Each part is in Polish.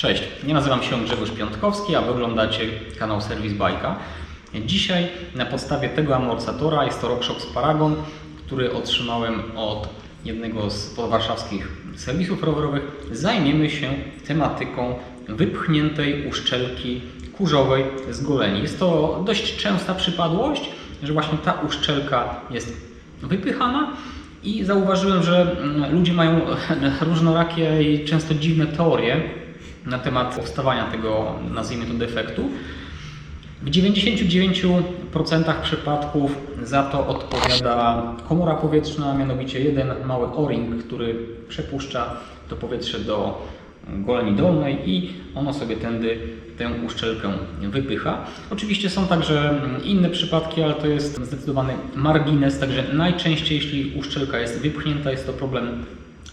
Cześć, ja nazywam się Grzegorz Piątkowski, a wy oglądacie kanał Serwis Bajka. Dzisiaj na podstawie tego amortyzatora jest to RockShox Paragon, który otrzymałem od jednego z podwarszawskich serwisów rowerowych. Zajmiemy się tematyką wypchniętej uszczelki kurzowej z goleni. Jest to dość częsta przypadłość, że właśnie ta uszczelka jest wypychana i zauważyłem, że mm, ludzie mają różnorakie i często dziwne teorie na temat powstawania tego, nazwijmy to, defektu. W 99% przypadków za to odpowiada komora powietrzna, mianowicie jeden mały o-ring, który przepuszcza to powietrze do goleni dolnej i ono sobie tędy tę uszczelkę wypycha. Oczywiście są także inne przypadki, ale to jest zdecydowany margines, także najczęściej jeśli uszczelka jest wypchnięta jest to problem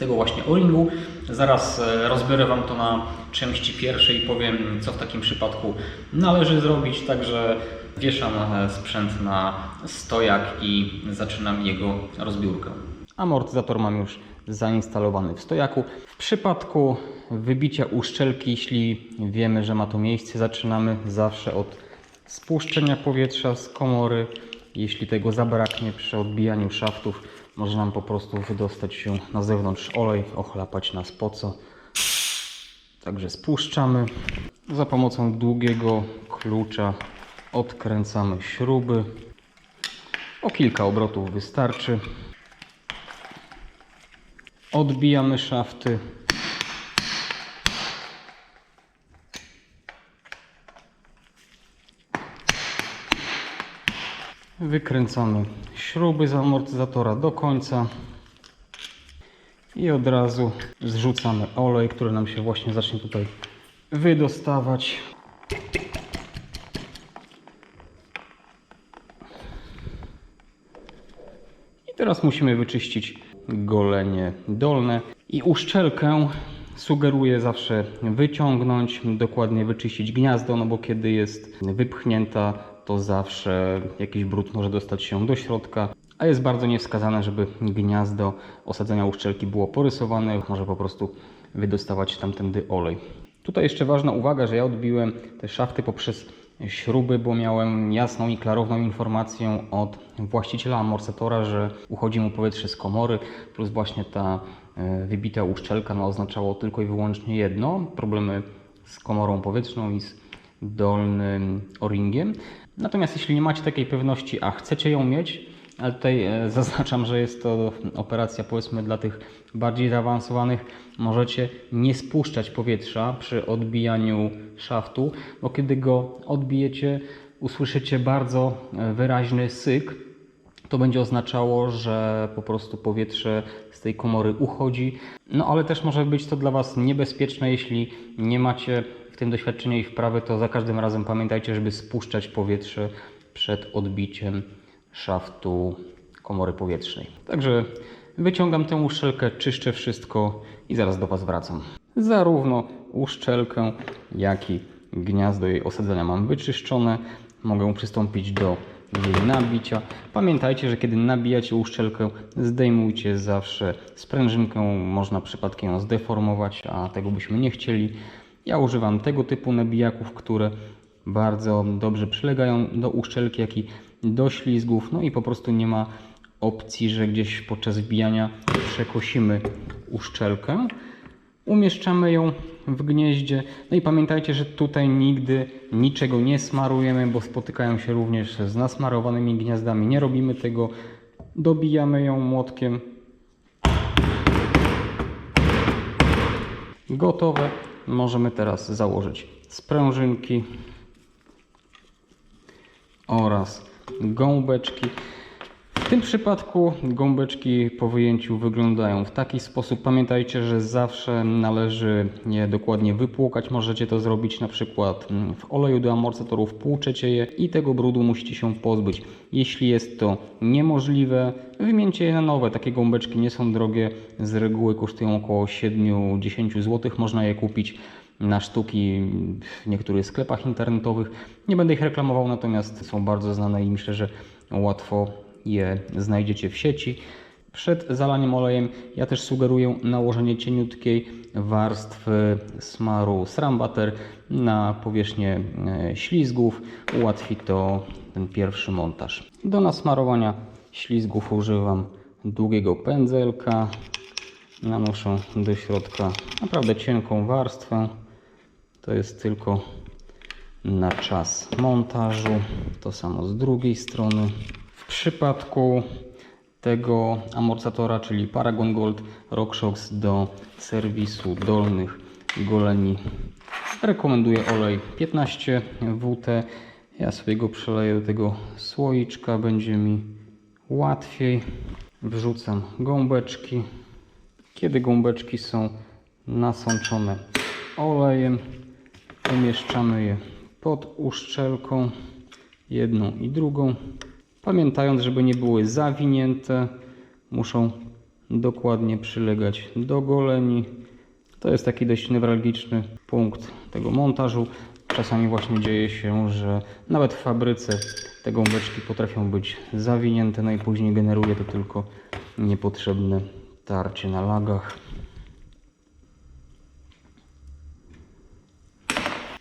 tego właśnie o-ringu. Zaraz e, rozbiorę Wam to na części pierwszej i powiem, co w takim przypadku należy zrobić. Także wieszam e, sprzęt na stojak i zaczynam jego rozbiórkę. Amortyzator mam już zainstalowany w stojaku. W przypadku wybicia uszczelki, jeśli wiemy, że ma to miejsce, zaczynamy zawsze od spuszczenia powietrza z komory. Jeśli tego zabraknie przy odbijaniu szaftów, może nam po prostu wydostać się na zewnątrz olej, ochlapać nas po co. Także spuszczamy. Za pomocą długiego klucza odkręcamy śruby. O kilka obrotów wystarczy. Odbijamy szafty. Wykręcamy śruby z amortyzatora do końca i od razu zrzucamy olej, który nam się właśnie zacznie tutaj wydostawać. I teraz musimy wyczyścić golenie dolne i uszczelkę sugeruję zawsze wyciągnąć, dokładnie wyczyścić gniazdo, no bo kiedy jest wypchnięta, to zawsze jakiś brud może dostać się do środka, a jest bardzo niewskazane, żeby gniazdo osadzenia uszczelki było porysowane, może po prostu wydostawać tamtędy olej. Tutaj jeszcze ważna uwaga, że ja odbiłem te szafty poprzez śruby, bo miałem jasną i klarowną informację od właściciela amortyzatora, że uchodzi mu powietrze z komory, plus właśnie ta e, wybita uszczelka no, oznaczało tylko i wyłącznie jedno, problemy z komorą powietrzną i z dolnym o-ringiem. Natomiast jeśli nie macie takiej pewności, a chcecie ją mieć, ale tutaj e, zaznaczam, że jest to operacja powiedzmy dla tych bardziej zaawansowanych. Możecie nie spuszczać powietrza przy odbijaniu szaftu, bo kiedy go odbijecie, usłyszycie bardzo e, wyraźny syk. To będzie oznaczało, że po prostu powietrze z tej komory uchodzi. No ale też może być to dla Was niebezpieczne, jeśli nie macie tym doświadczenia i wprawy, to za każdym razem pamiętajcie, żeby spuszczać powietrze przed odbiciem szaftu komory powietrznej. Także wyciągam tę uszczelkę, czyszczę wszystko i zaraz do Was wracam. Zarówno uszczelkę, jak i gniazdo jej osadzenia mam wyczyszczone. Mogę przystąpić do jej nabicia. Pamiętajcie, że kiedy nabijacie uszczelkę, zdejmujcie zawsze sprężynkę. Można przypadkiem ją zdeformować, a tego byśmy nie chcieli. Ja używam tego typu nabijaków, które bardzo dobrze przylegają do uszczelki, jak i do ślizgów. No i po prostu nie ma opcji, że gdzieś podczas wbijania przekosimy uszczelkę. Umieszczamy ją w gnieździe. No i pamiętajcie, że tutaj nigdy niczego nie smarujemy, bo spotykają się również z nasmarowanymi gniazdami. Nie robimy tego. Dobijamy ją młotkiem. Gotowe. Możemy teraz założyć sprężynki oraz gąbeczki. W tym przypadku gąbeczki po wyjęciu wyglądają w taki sposób. Pamiętajcie, że zawsze należy je dokładnie wypłukać. Możecie to zrobić na przykład w oleju do amortyzatorów, płuczecie je i tego brudu musicie się pozbyć. Jeśli jest to niemożliwe, wymieńcie je na nowe. Takie gąbeczki nie są drogie, z reguły kosztują około 7-10 zł. Można je kupić na sztuki w niektórych sklepach internetowych. Nie będę ich reklamował, natomiast są bardzo znane i myślę, że łatwo je znajdziecie w sieci. Przed zalaniem olejem ja też sugeruję nałożenie cieniutkiej warstwy smaru Srambutter na powierzchnię e, ślizgów. Ułatwi to ten pierwszy montaż. Do nasmarowania ślizgów używam długiego pędzelka. Nanoszę do środka naprawdę cienką warstwę. To jest tylko na czas montażu. To samo z drugiej strony. Przypadku tego amortyzatora, czyli Paragon Gold RockShox do serwisu dolnych goleni rekomenduję olej 15 WT. Ja sobie go przeleję do tego słoiczka, będzie mi łatwiej. Wrzucam gąbeczki. Kiedy gąbeczki są nasączone olejem, umieszczamy je pod uszczelką, jedną i drugą. Pamiętając, żeby nie były zawinięte, muszą dokładnie przylegać do goleni. To jest taki dość newralgiczny punkt tego montażu. Czasami właśnie dzieje się, że nawet w fabryce te gąbeczki potrafią być zawinięte, no i później generuje to tylko niepotrzebne tarcie na lagach.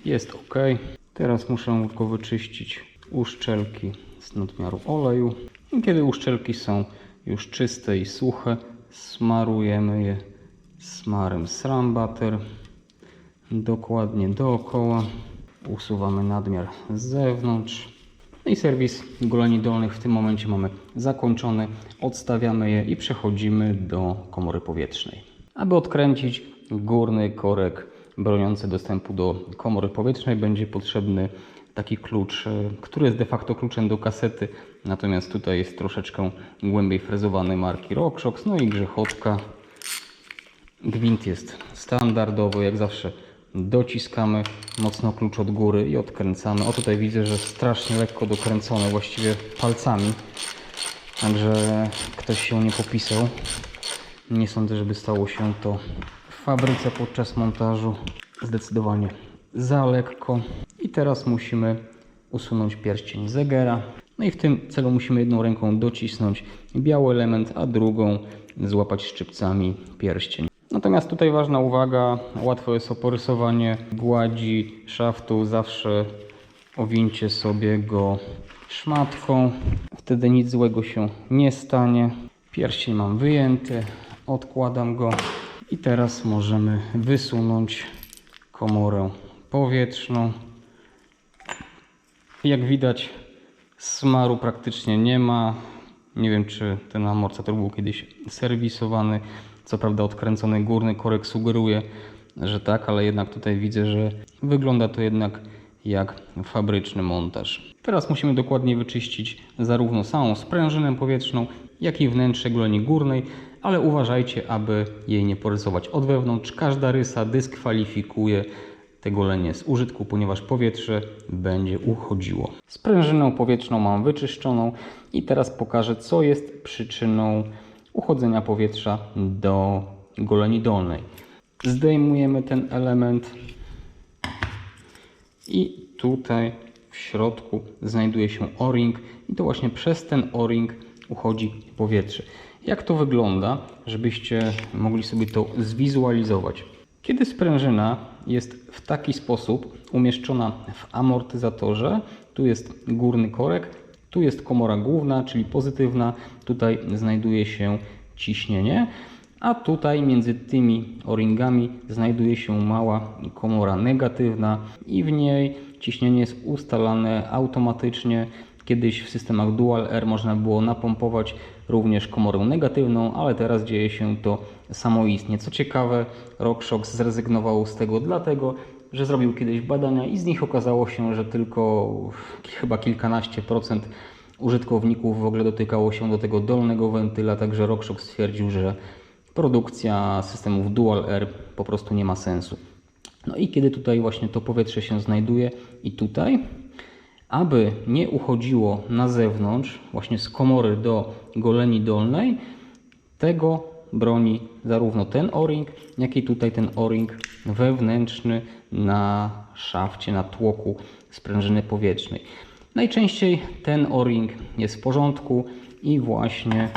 Jest ok. Teraz muszę tylko wyczyścić uszczelki nadmiaru oleju. I kiedy uszczelki są już czyste i suche, smarujemy je smarem Srambutter dokładnie dookoła. Usuwamy nadmiar z zewnątrz. No i serwis goleni dolnych w tym momencie mamy zakończony. Odstawiamy je i przechodzimy do komory powietrznej. Aby odkręcić górny korek broniący dostępu do komory powietrznej będzie potrzebny taki klucz, e, który jest de facto kluczem do kasety. Natomiast tutaj jest troszeczkę głębiej frezowany marki RockShox. No i grzechotka. Gwint jest standardowy, jak zawsze dociskamy mocno klucz od góry i odkręcamy. O tutaj widzę, że strasznie lekko dokręcone, właściwie palcami. Także ktoś się nie popisał. Nie sądzę, żeby stało się to w fabryce podczas montażu. Zdecydowanie za lekko. I teraz musimy usunąć pierścień zegera. No i w tym celu musimy jedną ręką docisnąć biały element, a drugą złapać szczypcami pierścień. Natomiast tutaj ważna uwaga, łatwo jest o porysowanie gładzi szaftu, zawsze owincie sobie go szmatką, wtedy nic złego się nie stanie. Pierścień mam wyjęty, odkładam go i teraz możemy wysunąć komorę powietrzną. Jak widać smaru praktycznie nie ma. Nie wiem czy ten amortyzator był kiedyś serwisowany. Co prawda odkręcony górny korek sugeruje, że tak, ale jednak tutaj widzę, że wygląda to jednak jak fabryczny montaż. Teraz musimy dokładnie wyczyścić zarówno samą sprężynę powietrzną, jak i wnętrze goleni górnej, ale uważajcie, aby jej nie porysować od wewnątrz. Każda rysa dyskwalifikuje te golenie z użytku, ponieważ powietrze będzie uchodziło. Sprężynę powietrzną mam wyczyszczoną i teraz pokażę, co jest przyczyną uchodzenia powietrza do goleni dolnej. Zdejmujemy ten element i tutaj w środku znajduje się o-ring i to właśnie przez ten o-ring uchodzi powietrze. Jak to wygląda, żebyście mogli sobie to zwizualizować? Kiedy sprężyna jest w taki sposób umieszczona w amortyzatorze, tu jest górny korek, tu jest komora główna, czyli pozytywna, tutaj znajduje się ciśnienie, a tutaj między tymi o-ringami znajduje się mała komora negatywna i w niej ciśnienie jest ustalane automatycznie. Kiedyś w systemach Dual R można było napompować również komorę negatywną, ale teraz dzieje się to samoistnie. Co ciekawe, RockShox zrezygnował z tego dlatego, że zrobił kiedyś badania i z nich okazało się, że tylko chyba kilkanaście procent użytkowników w ogóle dotykało się do tego dolnego wentyla, także RockShox stwierdził, że produkcja systemów Dual R po prostu nie ma sensu. No i kiedy tutaj właśnie to powietrze się znajduje i tutaj, aby nie uchodziło na zewnątrz, właśnie z komory do goleni dolnej, tego broni zarówno ten o-ring, jak i tutaj ten o-ring wewnętrzny na szafcie, na tłoku sprężyny powietrznej. Najczęściej ten o-ring jest w porządku i właśnie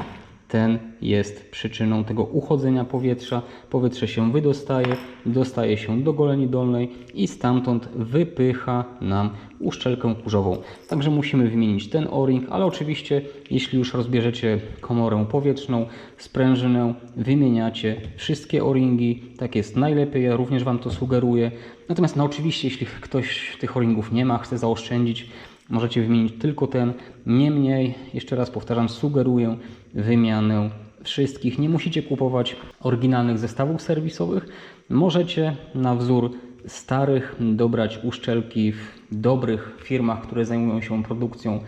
ten jest przyczyną tego uchodzenia powietrza. Powietrze się wydostaje, dostaje się do goleni dolnej i stamtąd wypycha nam uszczelkę kurzową. Także musimy wymienić ten o-ring, ale oczywiście jeśli już rozbierzecie komorę powietrzną, sprężynę, wymieniacie wszystkie o-ringi. Tak jest najlepiej, ja również Wam to sugeruję. Natomiast no oczywiście jeśli ktoś tych o-ringów nie ma, chce zaoszczędzić, Możecie wymienić tylko ten. Niemniej, jeszcze raz powtarzam, sugeruję wymianę wszystkich. Nie musicie kupować oryginalnych zestawów serwisowych. Możecie na wzór starych dobrać uszczelki w dobrych firmach, które zajmują się produkcją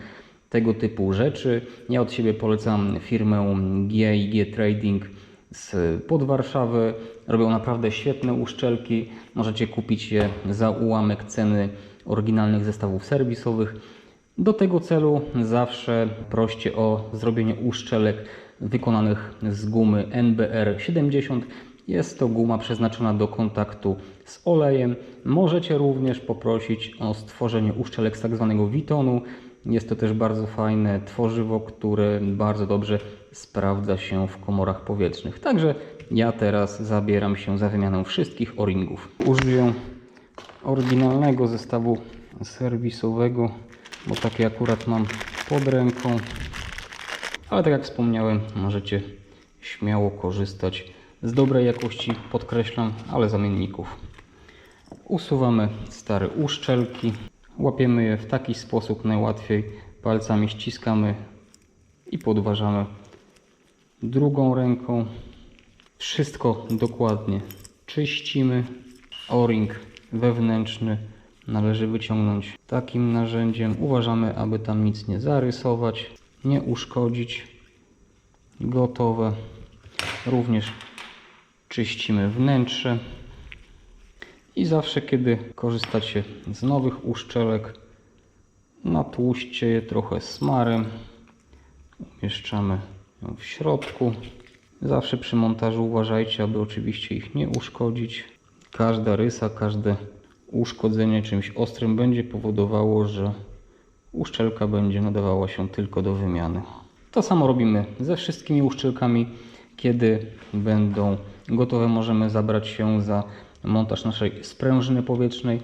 tego typu rzeczy. Ja od siebie polecam firmę G&G Trading z pod Warszawy. Robią naprawdę świetne uszczelki. Możecie kupić je za ułamek ceny oryginalnych zestawów serwisowych. Do tego celu zawsze proście o zrobienie uszczelek wykonanych z gumy NBR 70. Jest to guma przeznaczona do kontaktu z olejem. Możecie również poprosić o stworzenie uszczelek z tak zwanego witonu. Jest to też bardzo fajne tworzywo, które bardzo dobrze sprawdza się w komorach powietrznych. Także ja teraz zabieram się za wymianę wszystkich o-ringów. Użyję oryginalnego zestawu serwisowego, bo taki akurat mam pod ręką. Ale tak jak wspomniałem, możecie śmiało korzystać z dobrej jakości, podkreślam, ale zamienników. Usuwamy stare uszczelki, łapiemy je w taki sposób najłatwiej, palcami ściskamy i podważamy drugą ręką. Wszystko dokładnie czyścimy. O-ring wewnętrzny należy wyciągnąć takim narzędziem. Uważamy, aby tam nic nie zarysować, nie uszkodzić. Gotowe. Również czyścimy wnętrze. I zawsze, kiedy korzystacie z nowych uszczelek, natłuśćcie je trochę smarem. Umieszczamy ją w środku. Zawsze przy montażu uważajcie, aby oczywiście ich nie uszkodzić. Każda rysa, każde uszkodzenie czymś ostrym będzie powodowało, że uszczelka będzie nadawała się tylko do wymiany. To samo robimy ze wszystkimi uszczelkami. Kiedy będą gotowe, możemy zabrać się za montaż naszej sprężyny powietrznej.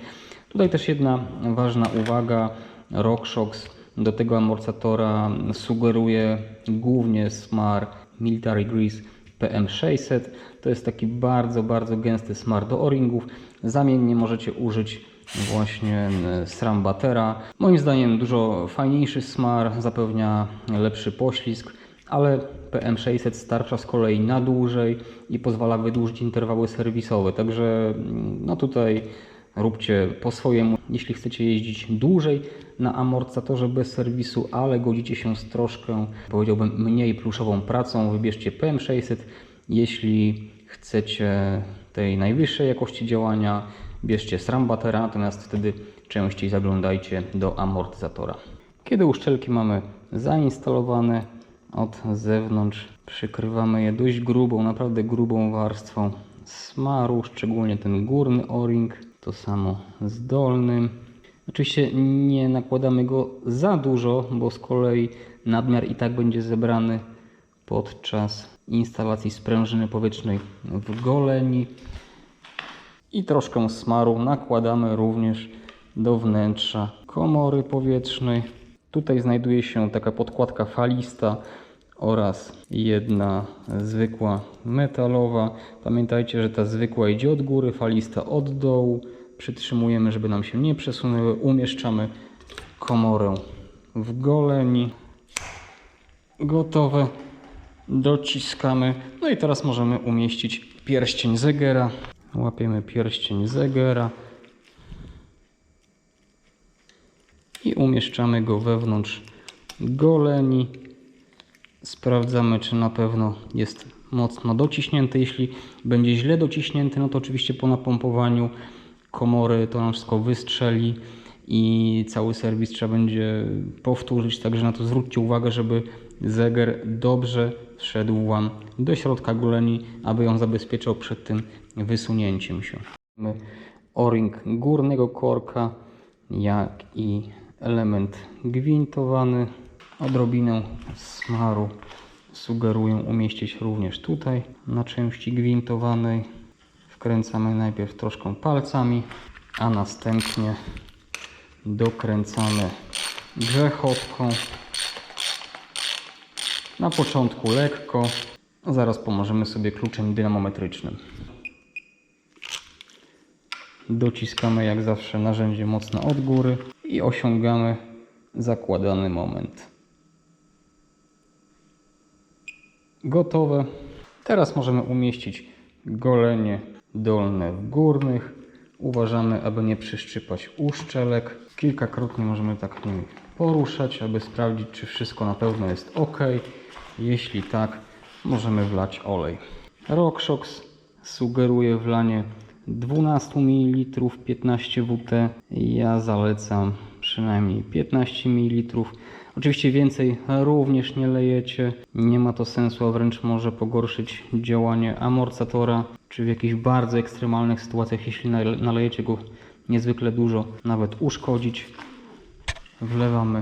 Tutaj też jedna ważna uwaga. RockShox do tego amortyzatora sugeruje głównie smar Military Grease PM600. To jest taki bardzo, bardzo gęsty smar do o-ringów. Zamiennie możecie użyć właśnie SRAM Batera. Moim zdaniem dużo fajniejszy smar, zapewnia lepszy poślizg, ale PM600 starcza z kolei na dłużej i pozwala wydłużyć interwały serwisowe. Także no tutaj róbcie po swojemu. Jeśli chcecie jeździć dłużej na amortyzatorze bez serwisu, ale godzicie się z troszkę, powiedziałbym, mniej pluszową pracą, wybierzcie PM600. Jeśli chcecie tej najwyższej jakości działania, bierzcie SRAM batera, natomiast wtedy częściej zaglądajcie do amortyzatora. Kiedy uszczelki mamy zainstalowane od zewnątrz, przykrywamy je dość grubą, naprawdę grubą warstwą smaru, szczególnie ten górny o-ring, to samo z dolnym. Oczywiście nie nakładamy go za dużo, bo z kolei nadmiar i tak będzie zebrany podczas instalacji sprężyny powietrznej w goleni. I troszkę smaru nakładamy również do wnętrza komory powietrznej. Tutaj znajduje się taka podkładka falista oraz jedna zwykła metalowa. Pamiętajcie, że ta zwykła idzie od góry, falista od dołu. Przytrzymujemy, żeby nam się nie przesunęły. Umieszczamy komorę w goleni. Gotowe. Dociskamy. No i teraz możemy umieścić pierścień zegera. Łapiemy pierścień zegera. I umieszczamy go wewnątrz goleni. Sprawdzamy, czy na pewno jest mocno dociśnięty. Jeśli będzie źle dociśnięty, no to oczywiście po napompowaniu komory to nam wszystko wystrzeli i cały serwis trzeba będzie powtórzyć. Także na to zwróćcie uwagę, żeby zegar dobrze wszedł Wam do środka goleni, aby ją zabezpieczał przed tym wysunięciem się. O-ring górnego korka, jak i element gwintowany. Odrobinę smaru sugeruję umieścić również tutaj na części gwintowanej. Wkręcamy najpierw troszkę palcami, a następnie dokręcamy grzechotką. Na początku lekko, a zaraz pomożemy sobie kluczem dynamometrycznym. Dociskamy jak zawsze narzędzie mocno od góry i osiągamy zakładany moment. Gotowe. Teraz możemy umieścić golenie dolne w górnych. Uważamy, aby nie przyszczypać uszczelek. Kilkakrotnie możemy tak nimi poruszać, aby sprawdzić, czy wszystko na pewno jest ok. Jeśli tak, możemy wlać olej. RockShox sugeruje wlanie 12 ml 15 WT. Ja zalecam przynajmniej 15 ml. Oczywiście więcej również nie lejecie. Nie ma to sensu, a wręcz może pogorszyć działanie amortyzatora, czy w jakichś bardzo ekstremalnych sytuacjach, jeśli nale- nalejecie go niezwykle dużo, nawet uszkodzić. Wlewamy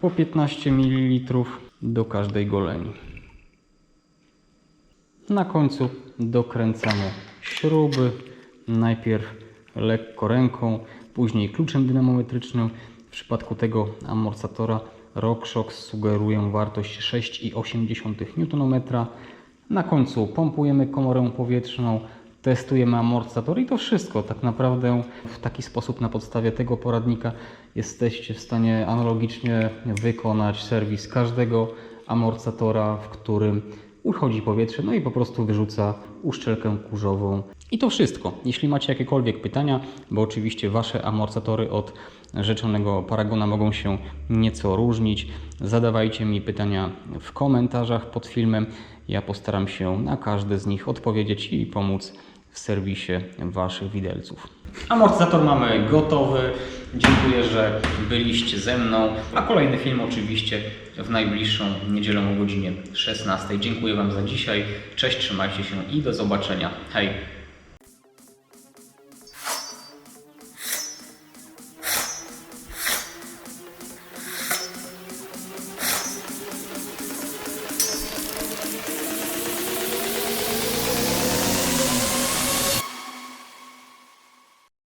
po 15 ml do każdej goleni. Na końcu dokręcamy śruby. Najpierw lekko ręką, później kluczem dynamometrycznym. W przypadku tego amortyzatora RockShox sugeruję wartość 6,8 Nm. Na końcu pompujemy komorę powietrzną, testujemy amortyzator i to wszystko. Tak naprawdę w taki sposób na podstawie tego poradnika jesteście w stanie analogicznie wykonać serwis każdego amortyzatora, w którym uchodzi powietrze, no i po prostu wyrzuca uszczelkę kurzową. I to wszystko. Jeśli macie jakiekolwiek pytania, bo oczywiście Wasze amortyzatory od rzeczonego Paragona mogą się nieco różnić, zadawajcie mi pytania w komentarzach pod filmem. Ja postaram się na każde z nich odpowiedzieć i pomóc w serwisie Waszych widelców. Amortyzator mamy gotowy. Dziękuję, że byliście ze mną. A kolejny film oczywiście w najbliższą niedzielę o godzinie 16. Dziękuję Wam za dzisiaj. Cześć, trzymajcie się i do zobaczenia. Hej!